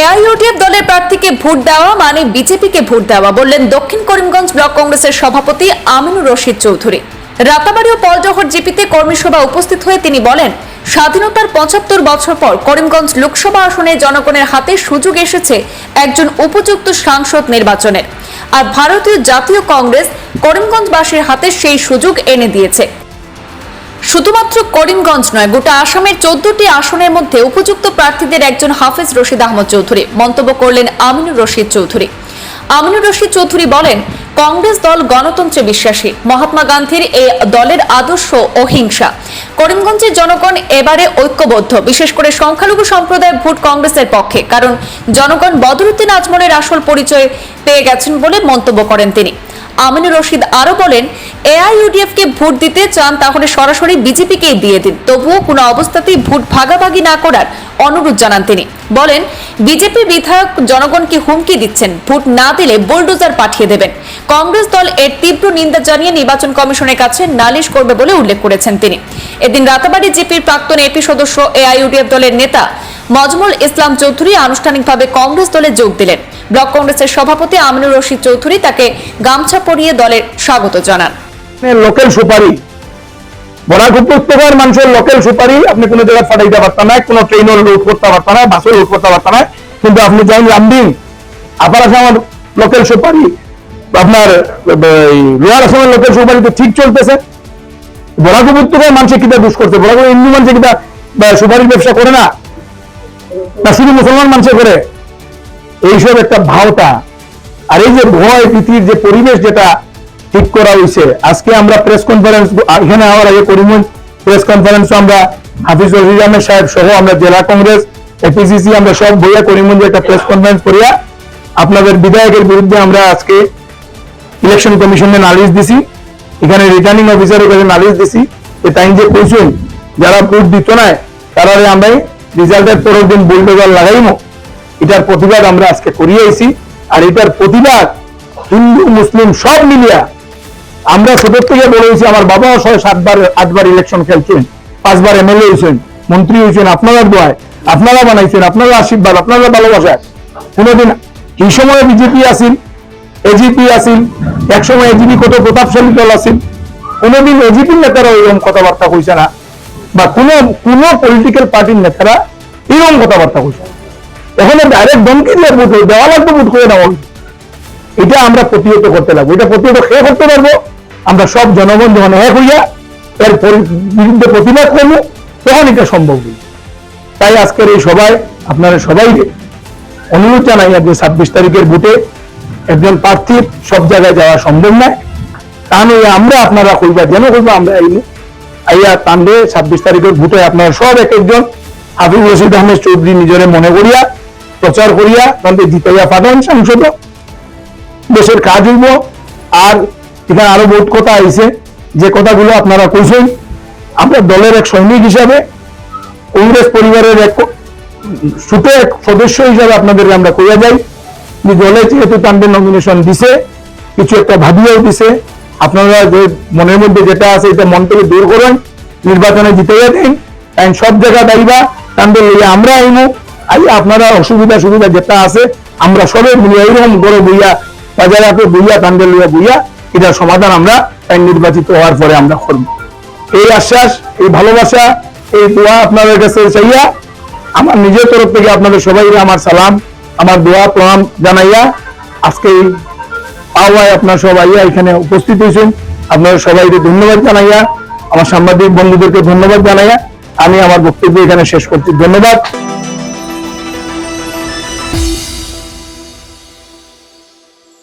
AIUDF দলের প্রার্থীকে vote দেওয়া মানে বিজেপিকে ভোট দেওয়া বললেন দক্ষিণ করিমগঞ্জ ব্লক কংগ্রেসের সভাপতি আমিনুর রশিদ চৌধুরী। রাতাবাড়ি ও পলজহর জিপিতে কর্মী সভা উপস্থিত হয়ে তিনি বলেন, স্বাধীনতার পঁচাত্তর বছর পর করিমগঞ্জ লোকসভা আসনে জনগণের হাতে সুযোগ এসেছে একজন উপযুক্ত সাংসদ নির্বাচনের। আর ভারতীয় জাতীয় কংগ্রেস করিমগঞ্জবাসীর হাতে সেই সুযোগ এনে দিয়েছে। শুধুমাত্র করিমগঞ্জ নয়, গোটা আসামের চোদ্দটি আসনের মধ্যে উপযুক্ত প্রার্থীদের একজন হাফেজ রশিদ আহমদ চৌধুরী। মন্তব্য করলেন আমিনুর রশিদ চৌধুরী। আমিনুর রশিদ চৌধুরী বলেন, কংগ্রেস দল গণতন্ত্রে বিশ্বাসী, মহাত্মা গান্ধীর এই দলের আদর্শ অহিংসা করিমগঞ্জের জনগণ এবারে ঐক্যবদ্ধ, বিশেষ করে সংখ্যালঘু সম্প্রদায়ের ভোট কংগ্রেসের পক্ষে, কারণ জনগণ বদরুদ্দিন আজমলের আসল পরিচয় পেয়ে গেছেন বলে মন্তব্য করেন তিনি। আমিনুর রশিদ আরও বলেন, এআইইউডিএফ কে ভোট দিতে চান তাহলে সরাসরি বিজেপিকেই দিয়ে দিন। তবুও কোনো অবস্থাতেই ভোট ভাগাভাগি না করার অনুরোধ জানান তিনি। বলেন, বিজেপি বিধায়ক জনগণকে হুমকি দিচ্ছেন। ভোট না দিলে বুলডোজার পাঠিয়ে দেবেন। কংগ্রেস দল এর তীব্র নিন্দা জানিয়ে নির্বাচন কমিশনের কাছে নালিশ করবে বলে উল্লেখ করেছেন তিনি। এদিন রাতাবাড়ি জিপির প্রাক্তন এপি সদস্য এআইইউডিএফ দলের নেতা মজমুল ইসলাম চৌধুরী আনুষ্ঠানিকভাবে কংগ্রেস দলে যোগ দিলেন। ব্লক কংগ্রেসের সভাপতি আমিনুর রশিদ চৌধুরী তাকে গামছা পরিয়ে দলের স্বাগত জানান। লোকাল সুপারি। বরাক উপত্যকার মানুষের লোকাল সুপারি, আপনি কোনো জায়গায় ফাটাইতে পারতেন না কোনো ট্রেনও লোড করতে পারতেন না বাসও লোড করতে পারতেন না কিন্তু আপনি যাইন রামদিন আপার আসামের লোকাল সুপারি, আপনার লোয়ার আসামের লোকাল সুপারি, তো ঠিক চলতেছে। বরাক উপত্যকার মানুষের কিটা দোষ করছে? বরাক হিন্দু মানুষের কিটা সুপারির ব্যবসা করে না? না শুধু মুসলমান মানুষে করে? এইসব একটা ভাওতা আর এই যে ভয়, ভীতির যে পরিবেশ যেটা ঠিক করা হয়েছে, আজকে আমরা প্রেস কনফারেন্স এখানে আমার আগে করিমগঞ্জ প্রেস কনফারেন্স আমরা হাফিজ রশিদ আহমেদ সাহেব সহ আমরা জেলা কংগ্রেস এপিসিসি আমরা সব বইয়া করিমগঞ্জে একটা প্রেস কনফারেন্স করিয়া আপনাদের বিধায়কের বিরুদ্ধে আমরা আজকে ইলেকশন কমিশনে নালিশ দিছি। এখানে রিটার্নিং অফিসারের কাছে নালিশ দিছি যে তাই যে কইছেন, যারা ভোট দিত না তারা আমরা রেজাল্টের পরের দিন বুলডোজার লাগাইমো। এটার প্রতিবাদ আমরা আজকে করিয়েছি আর এটার প্রতিবাদ হিন্দু, মুসলিম সব মিলিয়া আমরা ছোট থেকে বলেছি আমার বাবাও ছয় সাতবার আটবার ইলেকশন খেলছেন পাঁচবার এমএলএ হয়েছেন, মন্ত্রী হয়েছেন আপনারা দোয়ায় আপনারা বানাইছেন, আপনারা আশীর্বাদ, আপনারা ভালোবাসায় কোনোদিন এই সময় বিজেপি আসিল এজিপি আসিল, একসময় এজিপি কত প্রতাপশালী দল আসিল, কোনোদিন এজিপির নেতারা ওইরকম কথাবার্তা কইছে না, বা কোন কোন পলিটিক্যাল পার্টির নেতারা এরকম কথাবার্তা কইছে না। এখন ডাইরেক্ট ধমকি দিয়ে হয়ে দেওয়া লাগবে ভোট করে হইছে। এটা আমরা প্রতিহত করতে লাগবো। এটা প্রতিহত খেয়ে করতে পারব? আমরা সব জনগণ যখন এক হইয়া এর বিরুদ্ধে প্রতিবাদ করব, তখন এটা সম্ভব হইবে। তাই আজকের এই সভায় আপনারা সবাই অনুরোধ জানাই যে ছাব্বিশ তারিখের ভোটে একজন প্রার্থীর সব জায়গায় যাওয়া সম্ভব নয় তা নয়, আমরা আপনারা কইবা, যেন কইবা আমরা আইনি আইয়া টানবে ছাব্বিশ তারিখের ভোটে আপনারা সব এক একজন। হাফিজ রশিদ আহমেদ চৌধুরী নিজরে মনে করিয়া প্রচার করিয়া তাদের জিতাইয়া পাঠান, সাংসদ। দেশের কাজ হইব। আর এখানে আরও বহুত কথা আইছে। যে কথাগুলো আপনারা কইছেন, আমরা দলের এক সৈনিক হিসাবে, কংগ্রেস পরিবারের এক ছোট এক সদস্য হিসাবে আপনাদেরকে আমরা কইয়া যাই। যে দলে যেহেতু তাদের নমিনেশন দিছে, কিছু একটা ভাবিয়েও দিছে। আপনারা যে মনের মধ্যে যেটা আছে, এটা মন থেকে দূর করেন। নির্বাচনে জিতে দেন। কারণ সব জায়গা দাঁড়িবা তাদের আমরা আইমু। আই, আপনারা অসুবিধা সুবিধা যেটা আছে, আমরা সবাই মিলিয়ে এইরকম বড় বইয়া বাজারে বইয়া তাদের লইয়া বইয়া, এটার সমাধান আমরা নির্বাচিত হওয়ার পরে আমরা করব। এই আশ্বাস, এই ভালোবাসা, এই দোয়া আপনাদের কাছে চাইয়া, আমার নিজের তরফ থেকে আপনাদের সবাই আমার সালাম, আমার দোয়া প্রণাম জানাইয়া, আজকে এই আওয়ায় আপনার সবাই এখানে উপস্থিত হয়েছেন। আপনারা সবাইকে ধন্যবাদ জানাইয়া, আমার সাংবাদিক বন্ধুদেরকে ধন্যবাদ জানাইয়া, আমি আমার বক্তব্য এখানে শেষ করছি। ধন্যবাদ।